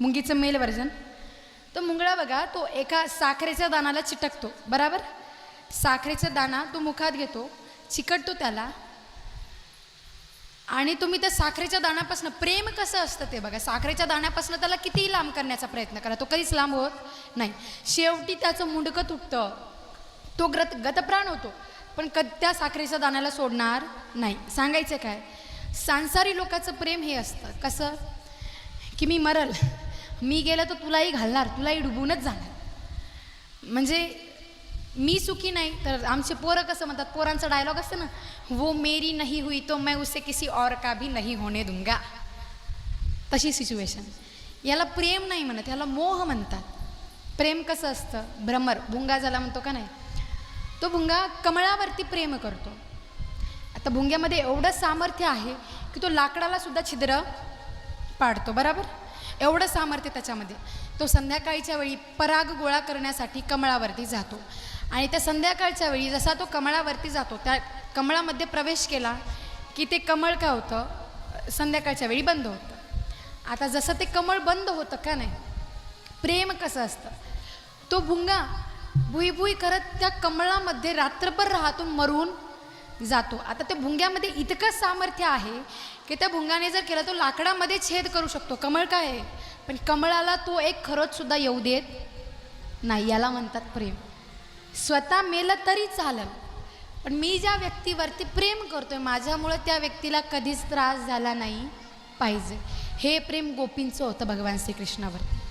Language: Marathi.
मुंगीचं मेल वर्जन. तो मुंगळा बघा तो एका साखरेच्या दानाला चिटकतो. बराबर? साखरेचा दाना तो मुखात घेतो चिकटतो त्याला. आणि तुम्ही त्या साखरेच्या दाण्यापासून प्रेम कसं असतं ते बघा. साखरेच्या दाण्यापासून त्याला कितीही लांब करण्याचा प्रयत्न करा. तो कधीच लांब होत नाही. शेवटी त्याचं मुंडकं तुटतं. तो ग्रत गतप्राण होतो. पण क त्या साखरेच्या दाण्याला सोडणार नाही. सांगायचं काय? सांसारी लोकांचं प्रेम हे असतं. कसं? की मी मरल. मी गेलं तर तुलाही घालणार तुलाही डुबूनच जाणार. म्हणजे मी सुखी नाही तर आमचे पोरं कसं म्हणतात पोरांचा डायलॉग असतं ना वो मेरी नहीं हुई तो मैं उसे किसी और का भी नहीं होने दूंगा. तशी सिच्युएशन याला प्रेम नाही म्हणत याला मोह म्हणतात. प्रेम कसं असतं? भ्रमर. भुंगा झाला म्हणतो का नाही? तो भुंगा कमळावरती प्रेम करतो. आता भुंग्यामध्ये एवढं सामर्थ्य आहे की तो लाकडाला सुद्धा छिद्र पाडतो बरोबर? एवढं सामर्थ्य त्याच्यामध्ये. तो संध्याकाळच्या वेळी पराग गोळा करण्यासाठी कमळावरती जातो. आणि त्या संध्याकाळच्या वेळी जसा तो कमळावरती जातो त्या कमळामध्ये प्रवेश केला की ते कमळ काय होतं? संध्याकाळच्या वेळी बंद होतं. आता जसं ते कमळ बंद होतं का नाही? प्रेम कसं असतं? तो भुंगा भुईभुई करत त्या कमळामध्ये रात्रभर राहतो मरून जातो. आता त्या भुंग्यामध्ये इतकं सामर्थ्य आहे की त्या भुंगाने जर केलं तो लाकडामध्ये छेद करू शकतो. कमळ काय आहे? पण कमळाला तो एक खरोचसुद्धा येऊ देत नाही याला म्हणतात प्रेम. स्वतः मेलं तरी चालेल पण मी ज्या व्यक्तीवरती प्रेम करतोय माझ्यामुळं त्या व्यक्तीला कधीच त्रास झाला नाही पाहिजे. हे प्रेम गोपींचं होतं भगवान श्रीकृष्णावरती.